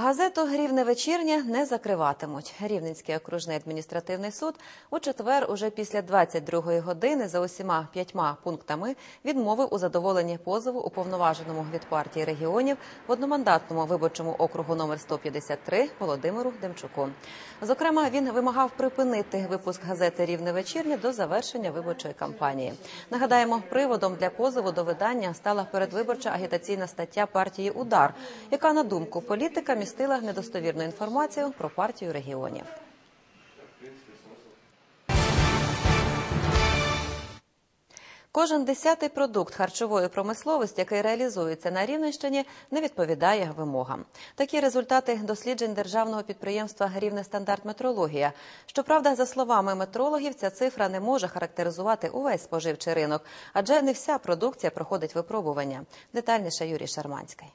Газету Рівне вечірнє не закриватимуть. Рівненський окружний адміністративний суд у четвер, уже після 22-ї години, за усіма п'ятьма пунктами відмовив у задоволенні позову уповноваженому від партії регіонів в одномандатному виборчому округу номер 153 Володимиру Демчуку. Зокрема, він вимагав припинити випуск газети Рівне вечірнє до завершення виборчої кампанії. Нагадаємо, приводом для позову до видання стала передвиборча агітаційна стаття партії Удар, яка на думку політика містила недостовірну інформацію про партію регіонів. Кожен десятий продукт харчової промисловості, який реалізується на Рівненщині, не відповідає вимогам. Такі результати досліджень державного підприємства Рівне стандарт метрологія. Щоправда, за словами метрологів, ця цифра не може характеризувати увесь споживчий ринок, адже не вся продукція проходить випробування. Детальніше Юрій Шарманський.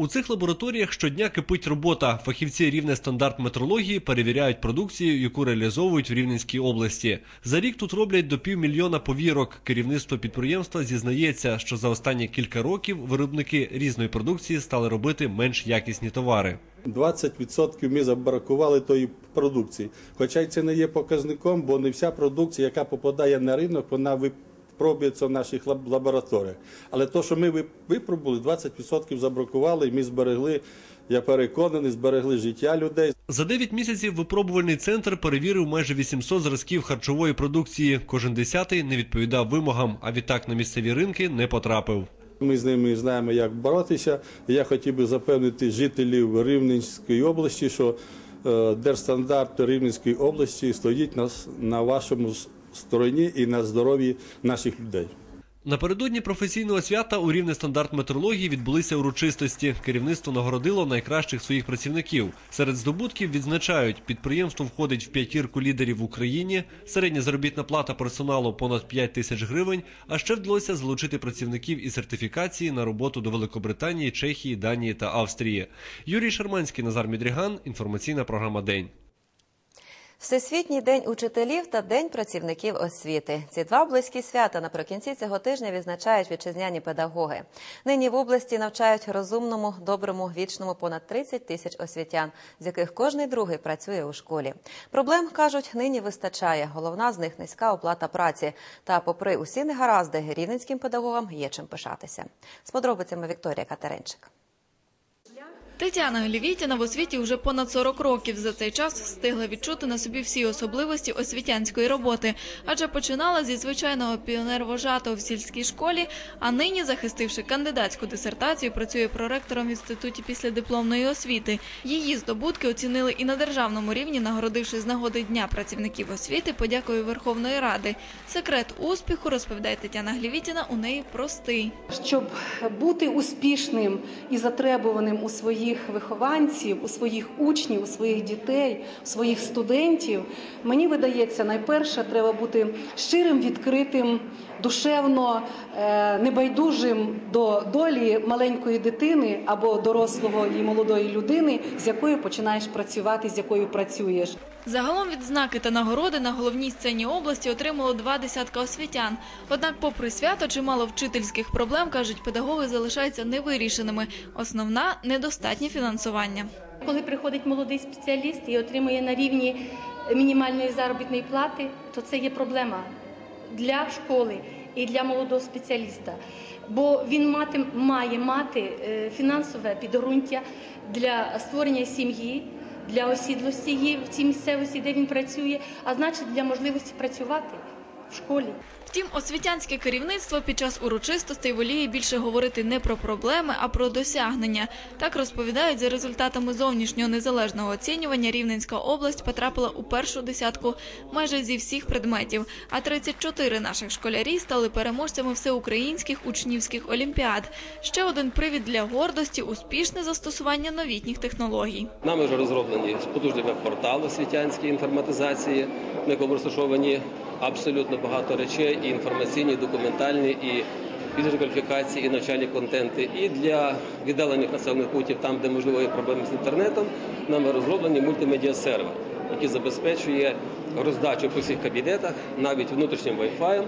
У цих лабораторіях щодня кипить робота. Фахівці рівне стандарт метрології перевіряють продукцію, яку реалізовують в Рівненській області. За рік тут роблять до півмільйона повірок. Керівництво підприємства зізнається, що за останні кілька років виробники різної продукції стали робити менш якісні товари. 20% ми забракували тої продукції. Хоча це не є показником, бо не вся продукція, яка попадає на ринок, вона випробується в наших лаб- лабораторіях. Але то, що ми випробували, 20% забракували, і ми зберегли, я переконаний, зберегли життя людей. За 9 місяців випробувальний центр перевірив майже 800 зразків харчової продукції. Кожен десятий не відповідав вимогам, а відтак на місцеві ринки не потрапив. Ми з ними знаємо, як боротися. Я хотів би запевнити жителів Рівненської області, що е, держстандарт Рівненської області стоїть на, вашому стороні і на здоров'ї наших людей. Напередодні професійного свята у рівне стандарт метрології відбулися урочистості. Керівництво нагородило найкращих своїх працівників. Серед здобутків відзначають, підприємство входить в п'ятірку лідерів в Україні. Середня заробітна плата персоналу понад 5 тисяч гривень. А ще вдалося залучити працівників і сертифікації на роботу до Великобританії, Чехії, Данії та Австрії. Юрій Шарманський, Назар Мідріган. Інформаційна програма День. Всесвітній день учителів та День працівників освіти. Ці два близькі свята наприкінці цього тижня відзначають вітчизняні педагоги. Нині в області навчають розумному, доброму, вічному понад 30 тисяч освітян, з яких кожний другий працює у школі. Проблем кажуть, нині вистачає. Головна з них низька оплата праці. Та, попри усі негаразди, рівненським педагогам є чим пишатися. З подробицями Вікторія Катеринчик. Тетяна Глівітіна в освіті вже понад 40 років. За цей час встигла відчути на собі всі особливості освітянської роботи, адже починала зі звичайного піонер-вожатого в сільській школі, а нині, захистивши кандидатську дисертацію, працює проректором в інституті післядипломної освіти. Її здобутки оцінили і на державному рівні, нагородивши з нагоди Дня працівників освіти подякою Верховної Ради. Секрет успіху, розповідає Тетяна Глівітіна, у неї простий. Щоб бути успішним і затребуваним у своїх вихованців, у своїх учнів, у своїх дітей, у своїх студентів, мені видається, найперше треба бути щирим, відкритим, душевно е, небайдужим до долі маленької дитини або дорослого і молодої людини, з якою починаєш працювати, з якою працюєш. Загалом відзнаки та нагороди на головній сцені області отримало два десятка освітян. Однак, попри свято, чимало вчительських проблем, кажуть, педагоги залишаються невирішеними. Основна недостатнє фінансування. Коли приходить молодий спеціаліст і отримує на рівні мінімальної заробітної плати, то це є проблема для школи і для молодого спеціаліста. Бо він мати, має мати е, фінансове підґрунтя для створення сім'ї, для осідлості є в цій місцевості, де він працює, а значить для можливості працювати в школі. Втім, освітянське керівництво під час урочистостей воліє більше говорити не про проблеми, а про досягнення. Так розповідають, за результатами зовнішнього незалежного оцінювання Рівненська область потрапила у першу десятку майже зі всіх предметів. А 34 наших школярі стали переможцями всеукраїнських учнівських олімпіад. Ще один привід для гордості успішне застосування новітніх технологій. Нами вже розроблені потужний веб-портал освітянської інформатизації, на якому розташовані абсолютно багато речей, і інформаційні, і документальні, і кваліфікації, і навчальні контенти. І для віддалених населених пунктів, там, де можливо є проблеми з інтернетом, нами розроблені мультимедіа сервер. Який забезпечує роздачу по всіх кабінетах, навіть внутрішнім Wi-Fi,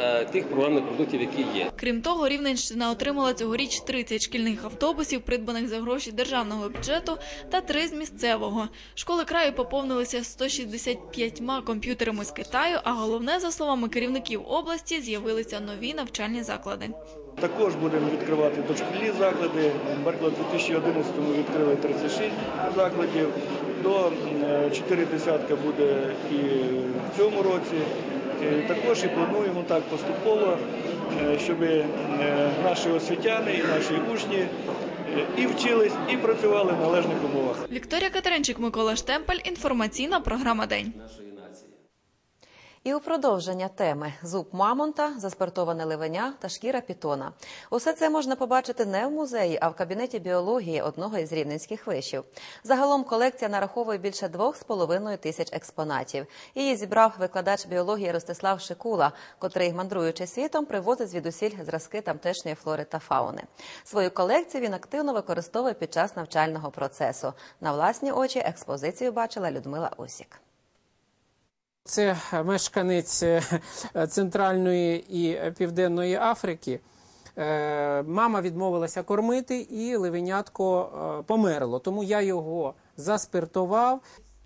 е, тих програмних продуктів, які є. Крім того, Рівненщина отримала цьогоріч 30 шкільних автобусів, придбаних за гроші державного бюджету, та три з місцевого. Школи краю поповнилися 165 комп'ютерами з Китаю, а головне, за словами керівників області, з'явилися нові навчальні заклади. Також будемо відкривати дошкільні заклади. Наприклад, у 2011-му відкрили 36 закладів, до е, 4 десятка буде і в цьому році. Е, Також і плануємо так поступово, е, щоб е, наші освітяни і наші учні е, і вчились, і працювали в належних умовах. Вікторія Катеринчик, Микола Штемпель. Інформаційна програма День. І у продовження теми зуб мамонта, заспиртоване ливеня та шкіра пітона. Усе це можна побачити не в музеї, а в кабінеті біології одного із рівненських вишів. Загалом колекція нараховує більше двох з половиною тисяч експонатів. Її зібрав викладач біології Ростислав Шикула, котрий, мандруючи світом, привозить звідусіль зразки тамтешньої флори та фауни. Свою колекцію він активно використовує під час навчального процесу. На власні очі експозицію бачила Людмила Усік. Це мешканець е, Центральної і Південної Африки. Е, Мама відмовилася кормити, і ливенятко е, померло. Тому я його заспиртував.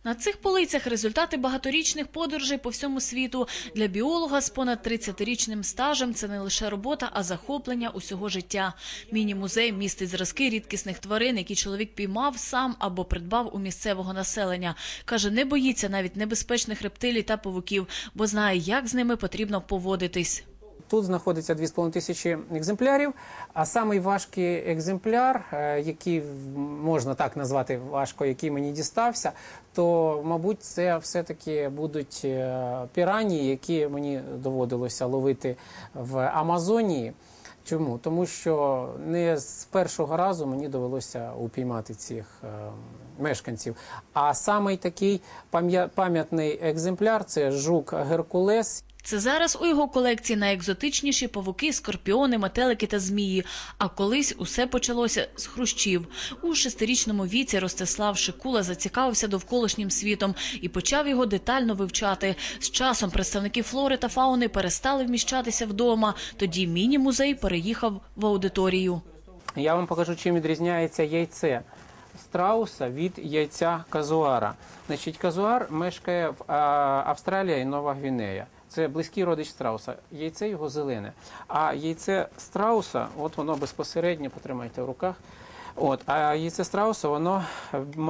На цих полицях результати багаторічних подорожей по всьому світу. Для біолога з понад 30-річним стажем це не лише робота, а захоплення усього життя. Міні-музей містить зразки рідкісних тварин, які чоловік піймав сам або придбав у місцевого населення. Каже, не боїться навіть небезпечних рептилій та павуків, бо знає, як з ними потрібно поводитись. Тут знаходиться 2,5 тисячі екземплярів. А самий важкий екземпляр, е, який можна так назвати важко, який мені дістався, то, мабуть, це все-таки будуть е, пірані, які мені доводилося ловити в Амазонії. Чому? Тому що не з першого разу мені довелося упіймати цих е, мешканців. А самий такий пам'ятний екземпляр це жук Геркулес. Це зараз у його колекції найекзотичніші павуки, скорпіони, метелики та змії. А колись усе почалося з хрущів. У шестирічному віці Ростислав Шикула зацікавився довколишнім світом і почав його детально вивчати. З часом представники флори та фауни перестали вміщатися вдома. Тоді міні-музей переїхав в аудиторію. Я вам покажу, чим відрізняється яйце страуса від яйця казуара. Значить, казуар мешкає в а, Австралії і Нова Гвінея. Це близький родич страуса. Яйце його зелене. А яйце страуса, от воно безпосередньо, потримайте в руках. От, а яйце страуса, воно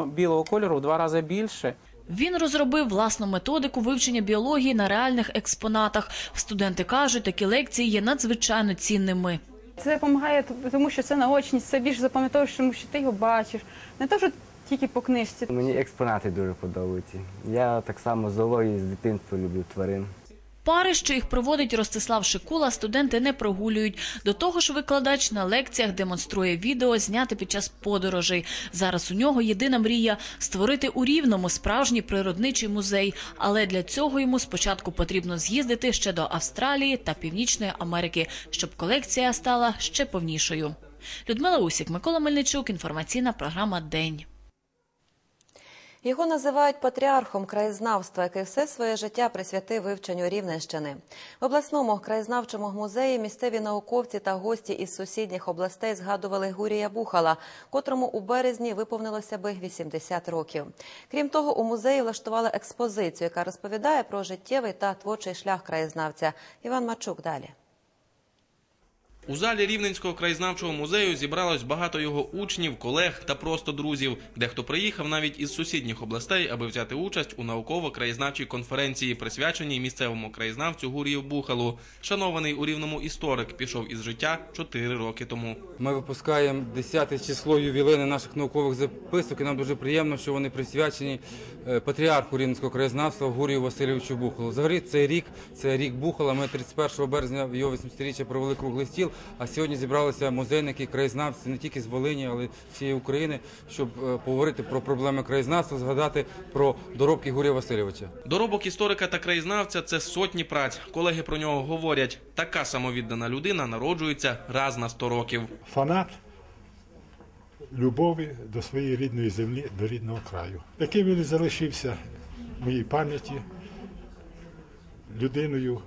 білого кольору в два рази більше. Він розробив власну методику вивчення біології на реальних експонатах. Студенти кажуть, такі лекції є надзвичайно цінними. Це допомагає, тому що це наочність, це більш запам'ятовуєш, тому що ти його бачиш. Не те, що тільки по книжці. Мені експонати дуже подобаються. Я так само зоологію з дитинства люблю тварин. Пари, що їх проводить Ростислав Шикула, студенти не прогулюють. До того ж, викладач на лекціях демонструє відео, зняти під час подорожей. Зараз у нього єдина мрія створити у рівному справжній природничий музей. Але для цього йому спочатку потрібно з'їздити ще до Австралії та Північної Америки, щоб колекція стала ще повнішою. Людмила Усік, Микола Мельничук. Інформаційна програма День. Його називають патріархом краєзнавства, який все своє життя присвятив вивченню Рівненщини. В обласному краєзнавчому музеї місцеві науковці та гості із сусідніх областей згадували Гурія Бухала, котрому у березні виповнилося би 80 років. Крім того, у музеї влаштували експозицію, яка розповідає про життєвий та творчий шлях краєзнавця. Іван Мачук далі. У залі Рівненського краєзнавчого музею зібралось багато його учнів, колег та просто друзів. Дехто приїхав навіть із сусідніх областей, аби взяти участь у науково-краєзнавчій конференції, присвяченій місцевому краєзнавцю Гурію Бухалу. Шанований у рівному історик пішов із життя 4 роки тому. Ми випускаємо 10 число ювілейне наших наукових записок, і нам дуже приємно, що вони присвячені е, патріарху рівненського краєзнавства Гурію Васильовичу Бухалу. Взагалі цей рік це рік Бухала. Ми 31 березня в його 80-річчя провели круглий стіл. А сьогодні зібралися музейники, краєзнавці не тільки з Волині, але й всієї України, щоб е, поговорити про проблеми краєзнавства, згадати про доробки Гурія Васильовича. Доробок історика та краєзнавця це сотні праць. Колеги про нього говорять: така самовіддана людина народжується раз на 100 років. фанат любові до своєї рідної землі, до рідного краю. Яким він і залишився в моїй пам'яті людиною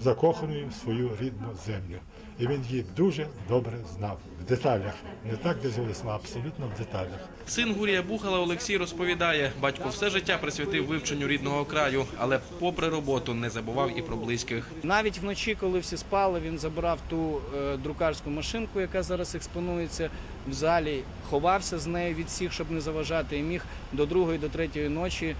закоханою в свою рідну землю. І він її дуже добре знав в деталях. Не так десь а абсолютно в деталях. Син Гурія Бухала Олексій розповідає, батько все життя присвятив вивченню рідного краю, але попри роботу не забував і про близьких. Навіть вночі, коли всі спали, він забирав ту е, друкарську машинку, яка зараз експонується в залі, ховався з нею від всіх, щоб не заважати, і міг до другої, до третьої ночі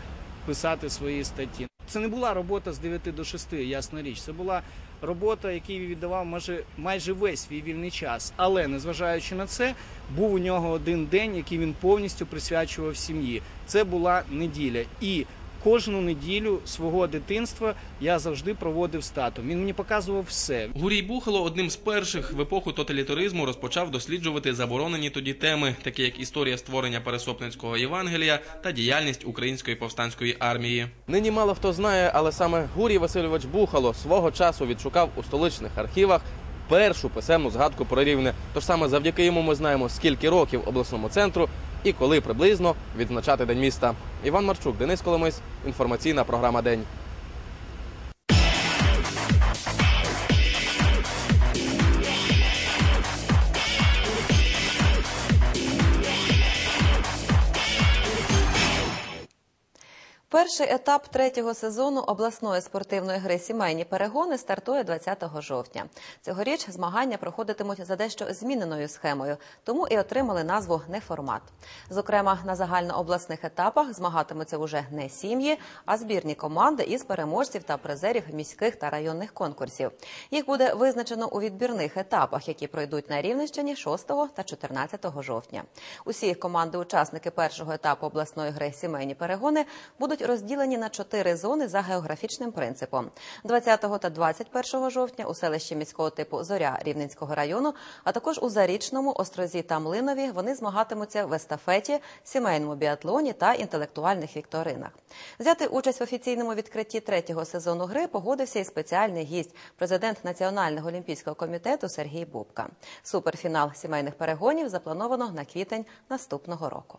писати свої статті. Це не була робота з 9 до 6, ясна річ. Це була робота, він віддавав майже, майже весь свій вільний час. Але незважаючи на це, був у нього один день, який він повністю присвячував сім'ї. Це була неділя. І кожну неділю свого дитинства я завжди проводив з татом. Він мені показував все. Гурій Бухало одним з перших в епоху тоталітаризму розпочав досліджувати заборонені тоді теми, такі як історія створення Пересопницького Євангелія та діяльність української повстанської армії. Нині мало хто знає, але саме Гурій Васильович Бухало свого часу відшукав у столичних архівах першу писемну згадку про рівне. Тож саме завдяки йому ми знаємо, скільки років обласному центру і коли приблизно відзначати день міста. Іван Марчук, Денис Коломис, інформаційна програма День. Перший етап третього сезону обласної спортивної гри сімейні перегони стартує 20 жовтня. Цьогоріч змагання проходитимуть за дещо зміненою схемою, тому і отримали назву неформат. Зокрема, на загальнообласних етапах змагатимуться уже не сім'ї, а збірні команди із переможців та призерів міських та районних конкурсів. Їх буде визначено у відбірних етапах, які пройдуть на Рівненщині 6 та 14 жовтня. Усі команди-учасники першого етапу обласної гри сімейні перегони будуть розділені на чотири зони за географічним принципом. 20 та 21 жовтня у селищі міського типу Зоря Рівненського району, а також у Зарічному, Острозі та Млинові вони змагатимуться в естафеті, сімейному біатлоні та інтелектуальних вікторинах. Взяти участь в офіційному відкритті третього сезону гри погодився і спеціальний гість, президент Національного олімпійського комітету Сергій Бубка. Суперфінал сімейних перегонів заплановано на квітень наступного року.